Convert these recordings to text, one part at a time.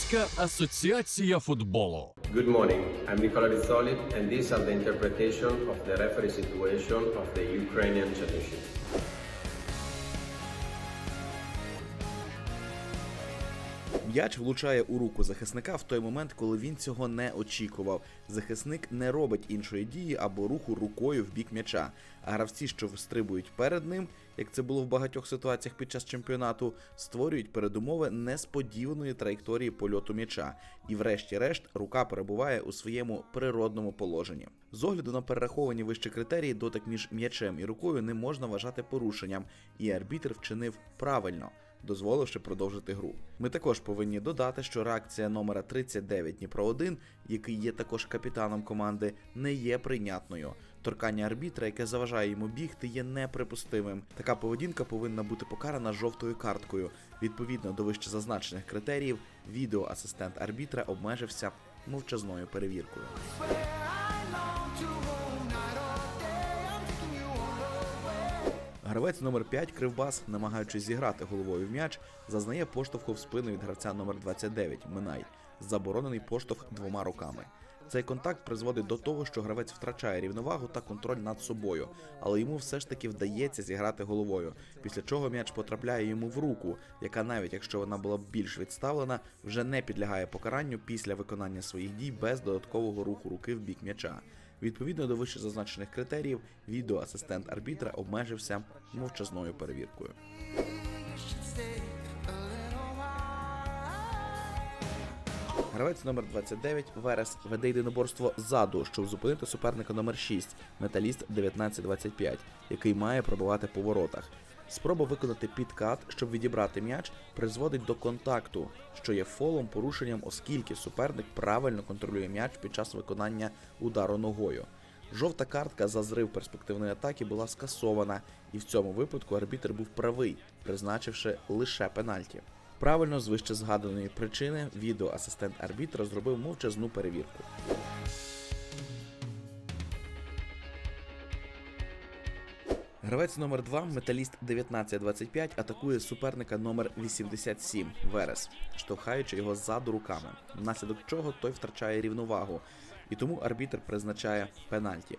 Українська асоціація футболу. Good morning. I'm Nicola Rizzoli, and these are the interpretation of the referee situation of the Ukrainian championship. М'яч влучає у руку захисника в той момент, коли він цього не очікував. Захисник не робить іншої дії або руху рукою в бік м'яча. А гравці, що встрибують перед ним, як це було в багатьох ситуаціях під час чемпіонату, створюють передумови несподіваної траєкторії польоту м'яча. І, врешті-решт, рука перебуває у своєму природному положенні. З огляду на перераховані вище критерії, дотик між м'ячем і рукою не можна вважати порушенням, і арбітр вчинив правильно дозволивши продовжити гру. Ми також повинні додати, що реакція номера 39 Дніпро 1 який є також капітаном команди, не є прийнятною. Торкання арбітра, яке заважає йому бігти, є неприпустимим. Така поведінка повинна бути покарана жовтою карткою. Відповідно до вище зазначених критеріїв, відеоасистент арбітра обмежився мовчазною перевіркою. Гравець номер 5 Кривбас, намагаючись зіграти головою в м'яч, зазнає поштовху в спину від гравця номер 29 Минай, заборонений поштовх двома руками. Цей контакт призводить до того, що гравець втрачає рівновагу та контроль над собою, але йому все ж таки вдається зіграти головою, після чого м'яч потрапляє йому в руку, яка навіть якщо вона була більш відставлена, вже не підлягає покаранню після виконання своїх дій без додаткового руху руки в бік м'яча. Відповідно до вище зазначених критеріїв, відеоасистент арбітра обмежився мовчазною перевіркою. Гравець номер 29 Верес веде єдиноборство ззаду, щоб зупинити суперника номер 6 металіст 1925, який має пробувати по воротах. Спроба виконати підкат, щоб відібрати м'яч, призводить до контакту, що є фолом порушенням, оскільки суперник правильно контролює м'яч під час виконання удару ногою. Жовта картка за зрив перспективної атаки була скасована, і в цьому випадку арбітр був правий, призначивши лише пенальті. Правильно, з вище згаданої причини, відеоасистент арбітра зробив мовчазну перевірку. Гравець номер 2 металіст 1925 атакує суперника номер 87 Верес, штовхаючи його ззаду руками, внаслідок чого той втрачає рівновагу, і тому арбітр призначає пенальті.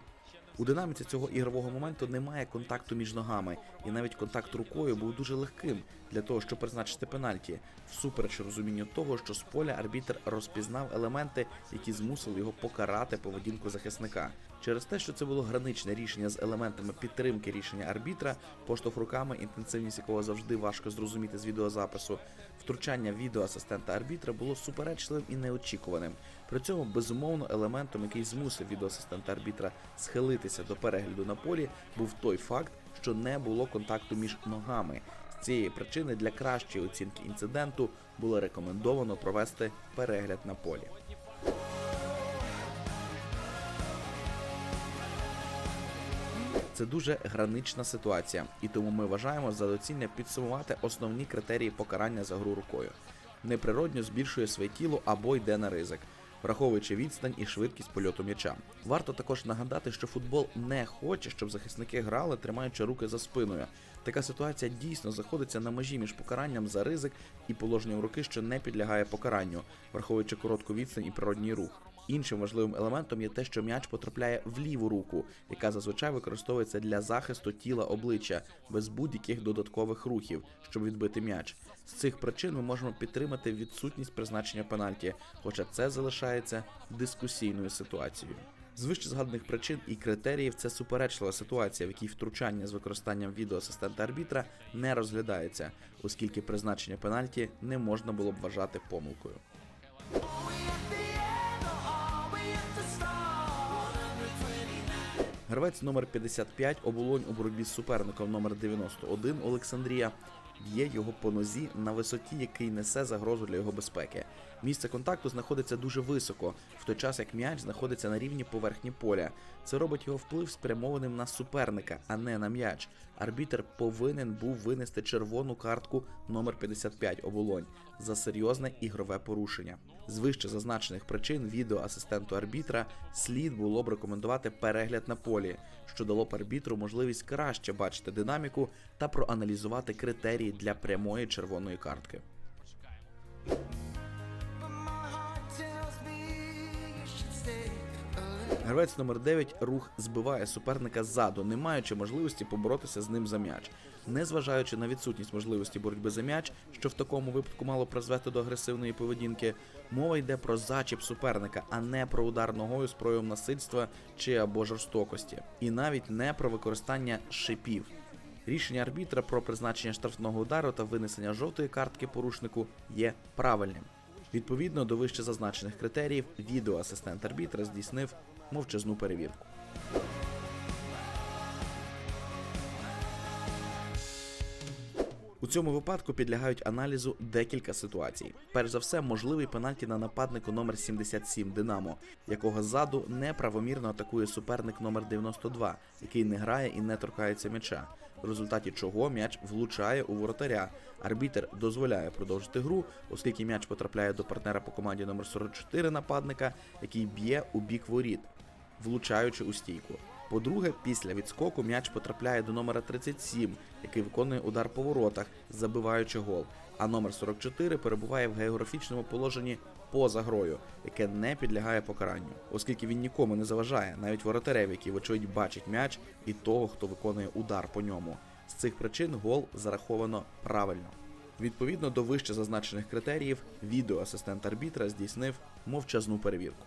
У динаміці цього ігрового моменту немає контакту між ногами, і навіть контакт рукою був дуже легким для того, щоб призначити пенальті, всупереч розумінню того, що з поля арбітр розпізнав елементи, які змусили його покарати поведінку захисника. Через те, що це було граничне рішення з елементами підтримки рішення арбітра, поштовх руками, інтенсивність якого завжди важко зрозуміти з відеозапису, втручання відеоасистента арбітра було суперечливим і неочікуваним. При цьому безумовно елементом, який змусив відеоасистента арбітра схилитися до перегляду на полі, був той факт, що не було контакту між ногами. З цієї причини для кращої оцінки інциденту було рекомендовано провести перегляд на полі. Це дуже гранична ситуація, і тому ми вважаємо за доцільне підсумувати основні критерії покарання за гру рукою. Неприродньо збільшує своє тіло або йде на ризик, враховуючи відстань і швидкість польоту м'яча. Варто також нагадати, що футбол не хоче, щоб захисники грали, тримаючи руки за спиною. Така ситуація дійсно заходиться на межі між покаранням за ризик і положенням руки, що не підлягає покаранню, враховуючи коротку відстань і природній рух. Іншим важливим елементом є те, що м'яч потрапляє в ліву руку, яка зазвичай використовується для захисту тіла обличчя без будь-яких додаткових рухів, щоб відбити м'яч. З цих причин ми можемо підтримати відсутність призначення пенальті, хоча це залишається дискусійною ситуацією. З вище згаданих причин і критеріїв це суперечлива ситуація, в якій втручання з використанням відеоасистента арбітра не розглядається, оскільки призначення пенальті не можна було б вважати помилкою. Гравець номер 55 оболонь у боротьбі з суперником номер 91 Олександрія б'є його по нозі на висоті, який несе загрозу для його безпеки. Місце контакту знаходиться дуже високо, в той час як м'яч знаходиться на рівні поверхні поля. Це робить його вплив спрямованим на суперника, а не на м'яч. Арбітер повинен був винести червону картку номер 55 оболонь за серйозне ігрове порушення. З вище зазначених причин відеоасистенту арбітра слід було б рекомендувати перегляд на полі, що дало б арбітру можливість краще бачити динаміку та проаналізувати критерії для прямої червоної картки. Гравець номер 9 рух збиває суперника ззаду, не маючи можливості поборотися з ним за м'яч, незважаючи на відсутність можливості боротьби за м'яч, що в такому випадку мало призвести до агресивної поведінки. Мова йде про зачіп суперника, а не про удар ногою з проявом насильства чи або жорстокості, і навіть не про використання шипів. Рішення арбітра про призначення штрафного удару та винесення жовтої картки порушнику є правильним. Відповідно до вище зазначених критеріїв, відеоасистент арбітра здійснив мовчазну перевірку. У цьому випадку підлягають аналізу декілька ситуацій. Перш за все, можливий пенальті на нападнику номер 77 Динамо, якого ззаду неправомірно атакує суперник номер 92, який не грає і не торкається м'яча, в результаті чого м'яч влучає у воротаря. Арбітер дозволяє продовжити гру, оскільки м'яч потрапляє до партнера по команді номер 44 нападника, який б'є у бік воріт, влучаючи у стійку. По-друге, після відскоку м'яч потрапляє до номера 37, який виконує удар по воротах, забиваючи гол. А номер 44 перебуває в географічному положенні поза грою, яке не підлягає покаранню, оскільки він нікому не заважає, навіть воротареві, який, вочевидь, бачить м'яч і того, хто виконує удар по ньому. З цих причин гол зараховано правильно. Відповідно до вище зазначених критеріїв, відеоасистент арбітра здійснив мовчазну перевірку.